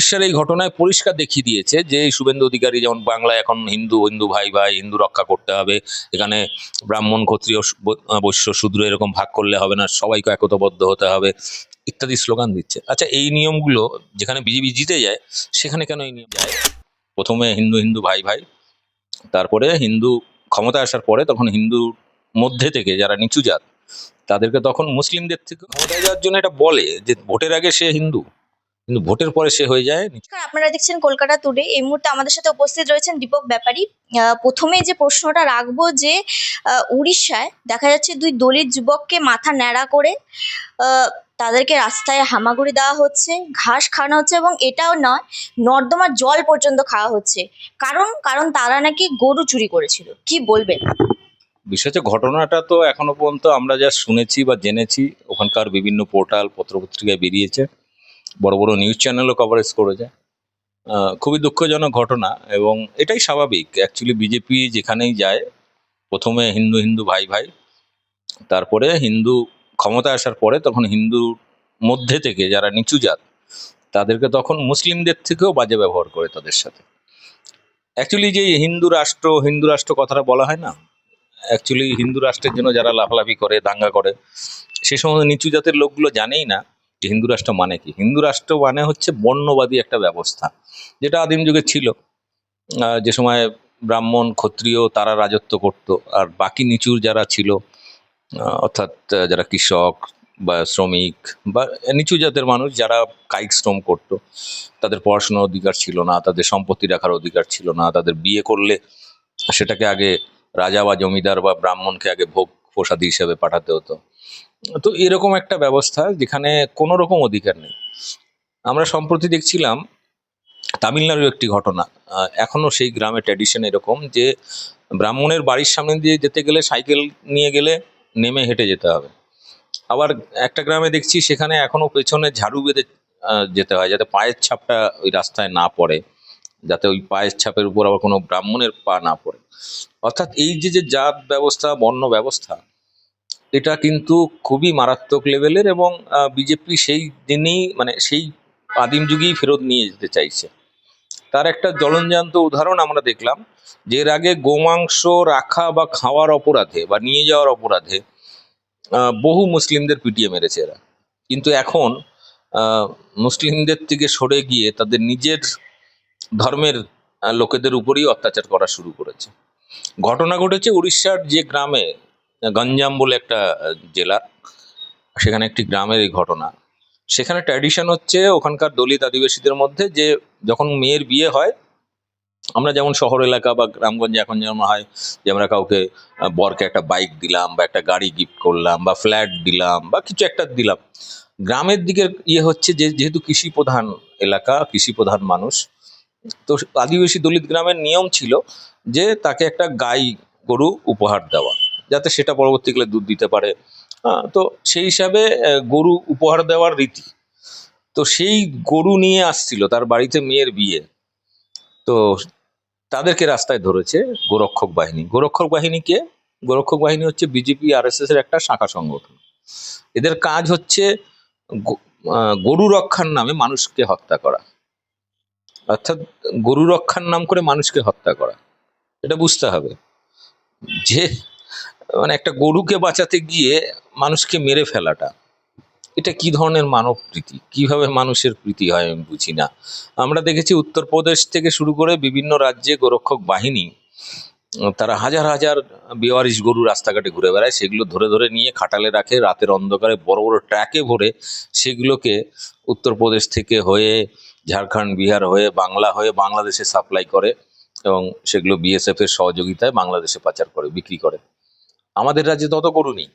উড়িষ্যার এই ঘটনায় পরিষ্কার দেখিয়ে দিয়েছে যে শুভেন্দু অধিকারী যেমন বাংলায় এখন হিন্দু হিন্দু ভাই ভাই, হিন্দু রক্ষা করতে হবে। এখানে ব্রাহ্মণ, ক্ষত্রিয়, বৈশ্য, শূদ্র এরকম ভাগ করলে হবে না, সবাইকে একতাবদ্ধ হতে হবে ইত্যাদি স্লোগান দিচ্ছে। আচ্ছা এই নিয়মগুলো যেখানে বিজেপি জিতে যায়, সেখানে কেন এই নিয়ম যায়? প্রথমে হিন্দু হিন্দু ভাই ভাই, তারপরে হিন্দু ক্ষমতায় আসার পরে তখন হিন্দুর মধ্যে থেকে যারা নিচু জাত, তাদেরকে তখন মুসলিমদের থেকে ক্ষমতায় যাওয়ার জন্য এটা বলে যে ভোটের আগে সে হিন্দু। কিন্তু ভোটের পরে সে হয়ে যায়। নমস্কার আপনারা দেখছেন কলকাতা টুডে। এই মুহূর্তে আমাদের সাথে উপস্থিত রয়েছেন দীপক ব্যাপারী। প্রথমে যে প্রশ্নটা রাখব যে উড়িষ্যায় দেখা যাচ্ছে দুই দলিত যুবককে মাথা ন্যাড়া করে তাদেরকে রাস্তায় হামাগুড়ি দেওয়া হচ্ছে ঘাস খাওয়ানো হচ্ছে এবং এটাও নয় নর্দমার জল পর্যন্ত খাওয়া হচ্ছে। কারণ কারণ তারা নাকি গরু চুরি করেছিল। কি বলবেন? হচ্ছে ঘটনাটা তো এখনও পর্যন্ত আমরা যা শুনেছি বা জেনেছি ওখানকার বিভিন্ন পোর্টাল পত্রপত্রিকায় বেরিয়েছে। বড় বড় নিউজ চ্যানেলও কভারেজ করেছে। খুবই দুঃখজনক ঘটনা এবং এটাই স্বাভাবিক। অ্যাকচুয়ালি বিজেপি যেখানেই যায়, প্রথমে হিন্দু হিন্দু ভাই ভাই, তারপরে হিন্দু ক্ষমতায় আসার পরে তখন হিন্দুর মধ্যে থেকে যারা নিচু জাত, তাদেরকে তখন মুসলিমদের থেকেও বাজে ব্যবহার করে তাদের সাথে। অ্যাকচুয়ালি যে হিন্দু রাষ্ট্র হিন্দু রাষ্ট্র কথাটা বলা হয় না? অ্যাকচুয়ালি হিন্দু রাষ্ট্রের জন্য যারা লাফালাফি করে, দাঙ্গা করে, সে সমস্ত নিচু জাতের লোকগুলো জানেই না। যে হিন্দু রাষ্ট্র মানে কি? হিন্দু রাষ্ট্র মানে হচ্ছে বর্ণবাদী একটা ব্যবস্থা, যেটা আদিম যুগে ছিল। যে সময় ব্রাহ্মণ, ক্ষত্রিয় তারা রাজত্ব করত, আর বাকি নিচুর যারা ছিল অর্থাৎ যারা কৃষক বা শ্রমিক বা নিচু জাতের মানুষ যারা কায়িক শ্রম করত, তাদের পড়াশোনার অধিকার ছিল না, তাদের সম্পত্তি রাখার অধিকার ছিল না, তাদের বিয়ে করলে সেটাকে আগে রাজা বা জমিদার বা ব্রাহ্মণকে আগে ভোগ প্রসাদী হিসেবে পাঠাতে হতো। তো এরকম একটা ব্যবস্থা যেখানে কোনো রকম অধিকার নেই। আমরা সম্প্রতি দেখছিলাম তামিলনাড়ু একটি ঘটনা। আহ, এখনও সেই গ্রামে ট্র্যাডিশন এরকম যে ব্রাহ্মণের বাড়ির সামনে দিয়ে যেতে গেলে সাইকেল নিয়ে গেলে নেমে হেঁটে যেতে হবে। আবার একটা গ্রামে দেখছি সেখানে এখনও পেছনে ঝাড়ু বেঁধে যেতে হয় যাতে পায়ের ছাপটা ওই রাস্তায় না পড়ে। যাতে ওই পায়ের ছাপের উপর আবার কোনো ব্রাহ্মণের পা না পড়ে। অর্থাৎ এই যে যে জাত ব্যবস্থা, বর্ণ ব্যবস্থা, এটা কিন্তু খুবই মারাত্মক লেভেলের এবং বিজেপি সেই দিনেই মানে সেই আদিম যুগেই ফেরত নিয়ে যেতে চাইছে। তার একটা জ্বলনজান্ত উদাহরণ আমরা দেখলাম যে, এর আগে গোমাংস রাখা বা খাওয়ার অপরাধে বা নিয়ে যাওয়ার অপরাধে বহু মুসলিমদের পিটিয়ে মেরেছে এরা। কিন্তু এখন মুসলিমদের থেকে সরে গিয়ে তাদের নিজের ধর্মের লোকেদের উপরেই অত্যাচার করা শুরু করেছে। ঘটনা ঘটেছে উড়িষ্যার যে গ্রামে, গঞ্জাম বলে একটা জেলা, সেখানে একটি গ্রামের এই ঘটনা। সেখানে ট্র্যাডিশন হচ্ছে ওখানকার দলিত আদিবাসীদের মধ্যে যে যখন মেয়ের বিয়ে হয়, আমরা যেমন শহর এলাকা বা গ্রামগঞ্জে এখন যেমন হয়, যে আমরা কাউকে বরকে একটা বাইক দিলাম বা একটা গাড়ি গিফট করলাম বা ফ্ল্যাট দিলাম বা কিছু একটা দিলাম। গ্রামের দিকের ইয়ে হচ্ছে যে, যেহেতু কৃষি প্রধান এলাকা কৃষি প্রধান মানুষ তো আদিবাসী দলিত গ্রামের নিয়ম ছিল যে তাকে একটা গাই গরু উপহার দেওয়া, যাতে সেটা পরবর্তীকালে দুধ দিতে পারে। তো সেই হিসাবে গরু উপহার দেওয়ার রীতি। তো সেই গরু নিয়ে আসছিল, তার বাড়িতে মেয়ের বিয়ে। তো তাদেরকে রাস্তায় ধরেছে গোরক্ষক বাহিনী। গোরক্ষক বাহিনী কে? গোরক্ষক বাহিনী হচ্ছে বিজেপি আর এস এর একটা শাখা সংগঠন। এদের কাজ হচ্ছে গরু রক্ষার নামে মানুষকে হত্যা করা। অর্থাৎ গরু রক্ষার নাম করে মানুষকে হত্যা করা। এটা বুঝতে হবে। যে মানে একটা গরুকে বাঁচাতে গিয়ে মানুষকে মেরে ফেলাটা, এটা কি ধরনের মানব প্রীতি? কীভাবে মানুষের প্রীতি হয় আমি বুঝি না। আমরা দেখেছি উত্তরপ্রদেশ থেকে শুরু করে বিভিন্ন রাজ্যে গোরক্ষক বাহিনী, তারা হাজার হাজার বেওয়ারিশ গরু রাস্তাঘাটে ঘুরে বেড়ায়, সেগুলো ধরে ধরে নিয়ে খাটালে রাখে, রাতের অন্ধকারে বড় বড় ট্র্যাকে ভরে সেগুলোকে উত্তরপ্রদেশ থেকে হয়ে ঝাড়খণ্ড, বিহার হয়ে বাংলা হয়ে বাংলাদেশে সাপ্লাই করে এবং সেগুলো বিএসএফ এর সহযোগিতায় বাংলাদেশে পাচার করে, বিক্রি করে। আমাদের রাজ্যে তত গরু নেই।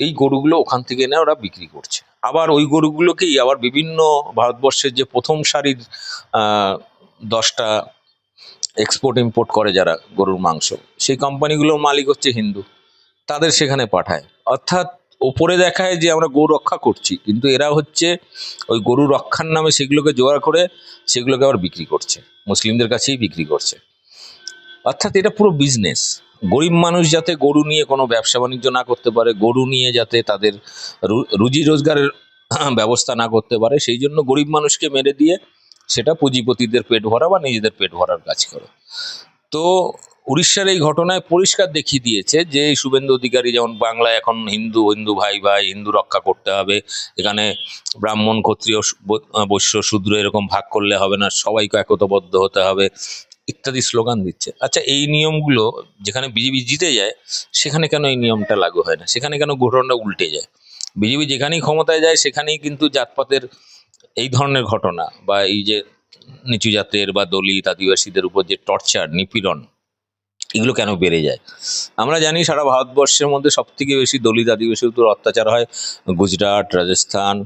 এই গরুগুলো ওখান থেকে এনে ওরা বিক্রি করছে। আবার ওই গরুগুলোকেই আবার বিভিন্ন ভারতবর্ষের যে প্রথম সারির দশটা এক্সপোর্ট ইম্পোর্ট করে যারা গরুর মাংস, সেই কোম্পানিগুলোর মালিক হচ্ছে হিন্দু। তাদের সেখানে পাঠায়। অর্থাৎ ওপরে দেখায় যে আমরা গরু রক্ষা করছি, কিন্তু এরা হচ্ছে ওই গরু রক্ষার নামে সেগুলোকে জোগাড় করে সেগুলোকে আবার বিক্রি করছে, মুসলিমদের কাছেই বিক্রি করছে। অর্থাৎ এটা পুরো বিজনেস গরিব মানুষ যাতে গরু নিয়ে কোনো ব্যবসা বাণিজ্য না করতে পারে, গরু নিয়ে যাতে তাদের রুজি রোজগারের ব্যবস্থা না করতে পারে, সেই জন্য গরিব মানুষকে মেরে দিয়ে সেটা পুঁজিপতিদের পেট ভরা বা নিজেদের পেট ভরার কাজ করে। তো উড়িষ্যার এই ঘটনায় পরিষ্কার দেখিয়ে দিয়েছে যে শুভেন্দু অধিকারী যেমন বাংলায় এখন হিন্দু হিন্দু ভাই ভাই, হিন্দু রক্ষা করতে হবে। এখানে ব্রাহ্মণ, ক্ষত্রিয় বৈশ্য, শূদ্র এরকম ভাগ করলে হবে না, সবাইকে একতাবদ্ধ হতে হবে ইত্যাদি স্লোগান দিচ্ছে। আচ্ছা এই নিয়মগুলো যেখানে বিজেপি জিতে যায়, সেখানে কেন এই নিয়মটা লাগু হয় না? সেখানে কেন ঘটনাটা উল্টে যায়? বিজেপি যেখানেই ক্ষমতায় যায়, সেখানেই কিন্তু জাতপাতের এই ধরনের ঘটনা বা এই যে নিচু জাতের বা দলিত আদিবাসীদের উপর যে টর্চার, নিপীড়ন এগুলো কেন বেড়ে যায়? আমরা জানি সারা ভারতবর্ষের মধ্যে সব থেকে বেশি দলিত আদিবাসীর উপর অত্যাচার হয় গুজরাট, রাজস্থান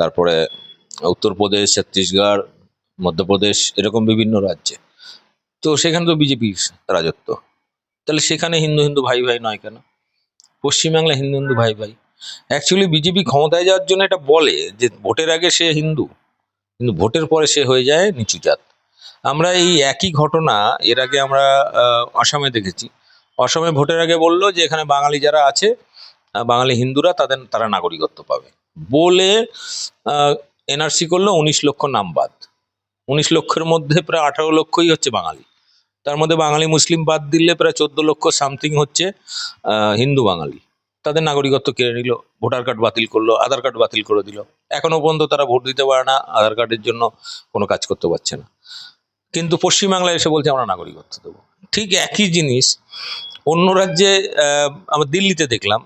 তারপরে উত্তরপ্রদেশ, ছত্তিশগড়, মধ্যপ্রদেশ, এরকম বিভিন্ন রাজ্যে। তো সেখানে তো বিজেপির রাজত্ব। তাহলে সেখানে হিন্দু হিন্দু ভাই ভাই নয় কেন? পশ্চিমবাংলা হিন্দু হিন্দু ভাই ভাই। অ্যাকচুয়ালি বিজেপি ক্ষমতায় যাওয়ার জন্য এটা বলে যে, ভোটের আগে সে হিন্দু, কিন্তু ভোটের পরে সে হয়ে যায় নিচু জাত। আমরা এই একই ঘটনা এর আগে আমরা আসামে দেখেছি। অসমে ভোটের আগে বলল যে এখানে বাঙালি যারা আছে বাঙালি হিন্দুরা তাদের, তারা নাগরিকত্ব পাবে। বলে এনআরসি করল উনিশ লক্ষ নাম বাদ। উনিশ লক্ষের মধ্যে প্রায় আঠারো লক্ষই হচ্ছে বাঙালি। তার মধ্যে বাঙালি মুসলিম বাদ দিলে প্রায় চোদ্দ লক্ষ সামথিং হচ্ছে হিন্দু বাঙালি। তাদের নাগরিকত্ব কেড়ে নিল, ভোটার কার্ড বাতিল করল, আধার কার্ড বাতিল করে দিল। এখনও পর্যন্ত তারা ভোট দিতে পারে না, আধার কার্ডের জন্য কোনো কাজ করতে পারছে না। কিন্তু পশ্চিমবাংলায় এসে বলছে, আমরা নাগরিকত্ব দেবো। ঠিক একই জিনিস, অন্য রাজ্যে আমরা দিল্লিতে দেখলাম।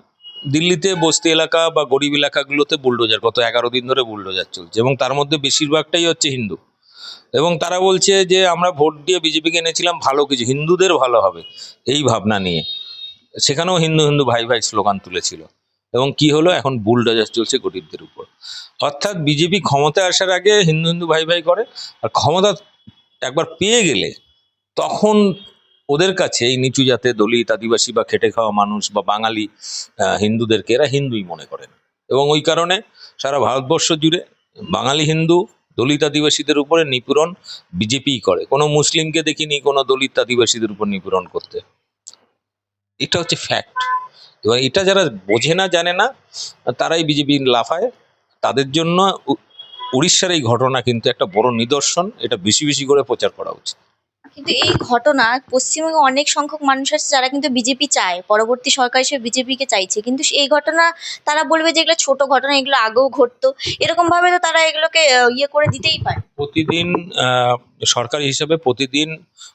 দিল্লিতে বস্তি এলাকা বা গরিব এলাকাগুলোতে বুলডোজার, গত এগারো দিন ধরে বুলডোজার চলছে এবং তার মধ্যে বেশিরভাগটাই হচ্ছে হিন্দু। এবং তারা বলছে যে, আমরা ভোট দিয়ে বিজেপিকে এনেছিলাম, ভালো কিছু, হিন্দুদের ভালো হবে। এই ভাবনা নিয়ে। সেখানেও হিন্দু হিন্দু ভাই ভাই স্লোগান তুলেছিল। এবং কি হলো? এখন বুলডোজার চলছে গরিবদের উপর। অর্থাৎ বিজেপি ক্ষমতায় আসার আগে হিন্দু হিন্দু ভাই ভাই করে, আর ক্ষমতা একবার পেয়ে গেলে তখন ওদের কাছে এই নিচু জাতে দলিত আদিবাসী বা খেটে খাওয়া মানুষ বা বাঙালি হিন্দুদেরকে এরা হিন্দুই মনে করেন। এবং ওই কারণে সারা ভারতবর্ষ জুড়ে বাঙালি, হিন্দু, দলিত আদিবাসীদের উপরে নিপীড়ন বিজেপিই করে। কোনো মুসলিমকে দেখিনি কোনো দলিত আদিবাসীদের উপর নিপীড়ন করতে। এটা হচ্ছে ফ্যাক্ট এবার এটা যারা বোঝে না, জানে না, তারাই বিজেপি লাফায়। তাদের জন্য উড়িষ্যার এই ঘটনা কিন্তু একটা বড় নিদর্শন এটা বেশি বেশি করে প্রচার করা উচিত। কিন্তু এই ঘটনা পশ্চিমবঙ্গে অনেক সংখ্যক মানুষ আছে যারা কিন্তু বিজেপি চায় পরবর্তী সরকার হিসেবে বিজেপিকে চাইছে। কিন্তু এই ঘটনা তারা বলবে যে এগুলো ছোট ঘটনা এগুলো আগেও ঘটতো। এরকম ভাবে তো তারা এগুলোকে ইয়ে করে দিতেই পারে। প্রতিদিন সরকারি হিসাবে প্রতিদিন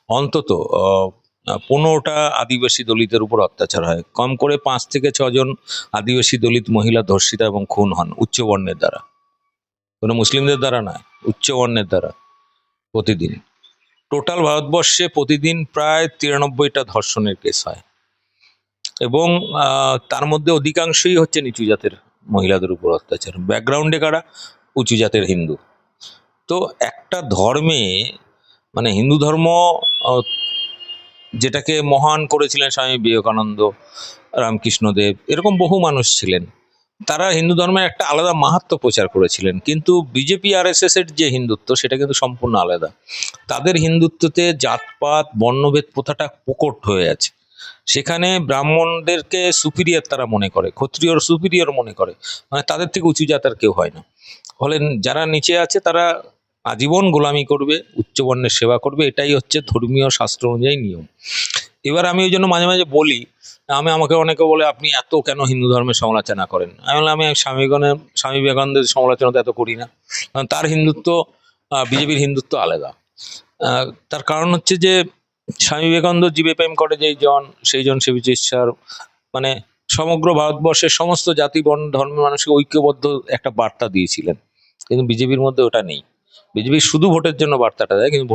অন্তত পনেরোটা আদিবাসী দলিতের উপর অত্যাচার হয়। কম করে পাঁচ থেকে ছজন আদিবাসী দলিত মহিলা ধর্ষিতা এবং খুন হন উচ্চবর্ণের দ্বারা। কোনো মুসলিমদের দ্বারা নয়, উচ্চবর্ণের দ্বারা প্রতিদিন। টোটাল ভারতবর্ষে প্রতিদিন প্রায় তিরানব্বইটা ধর্ষণের কেস হয়। এবং তার মধ্যে অধিকাংশই হচ্ছে নিচু জাতের মহিলাদের উপর অত্যাচার। ব্যাকগ্রাউন্ডে কারা? উঁচু জাতের হিন্দু। তো একটা ধর্মে মানে হিন্দু ধর্ম যেটাকে মহান করেছিলেন স্বামী বিবেকানন্দ, রামকৃষ্ণদেব, এরকম বহু মানুষ ছিলেন। তারা হিন্দু ধর্মের একটা আলাদা মাহাত্ম প্রচার করেছিলেন। কিন্তু বিজেপি আর এস এর যে হিন্দুত্ব, সেটা কিন্তু সম্পূর্ণ আলাদা। তাদের হিন্দুত্বতে জাতপাত, বর্ণভেদ প্রথাটা প্রকট হয়ে আছে। সেখানে ব্রাহ্মণদেরকে সুপিরিয়র তারা মনে করে, ক্ষত্রিয়র সুপিরিয়র মনে করে। মানে তাদের থেকে উঁচু জাতের কেউ হয় না। ফলে যারা নিচে আছে, তারা আজীবন গোলামি করবে, উচ্চবর্ণের সেবা করবে। এটাই হচ্ছে ধর্মীয় শাস্ত্র অনুযায়ী নিয়ম। এবার আমি ওই জন্য মাঝে মাঝে বলি, আমি আমাকে অনেকে বলে, আপনি এত কেন হিন্দু ধর্মের সমালোচনা করেন? আমি বললাম, আমি স্বামী স্বামী বিবেকানন্দের সমালোচনা তো এত করি না। কারণ তার হিন্দুত্ব বিজেপির হিন্দুত্ব আলাদা। তার কারণ হচ্ছে যে, স্বামী বিবেকানন্দ জীবে প্রেম করে যেই জন, সেই জন সে বিচে ঈশ্বর মানে সমগ্র ভারতবর্ষের সমস্ত জাতি, বর্ণ ধর্মের মানুষকে ঐক্যবদ্ধ একটা বার্তা দিয়েছিলেন। কিন্তু বিজেপির মধ্যে ওটা নেই। বিজেপি শুধু ভোটের জন্য বার্তাটা দেয়, কিন্তু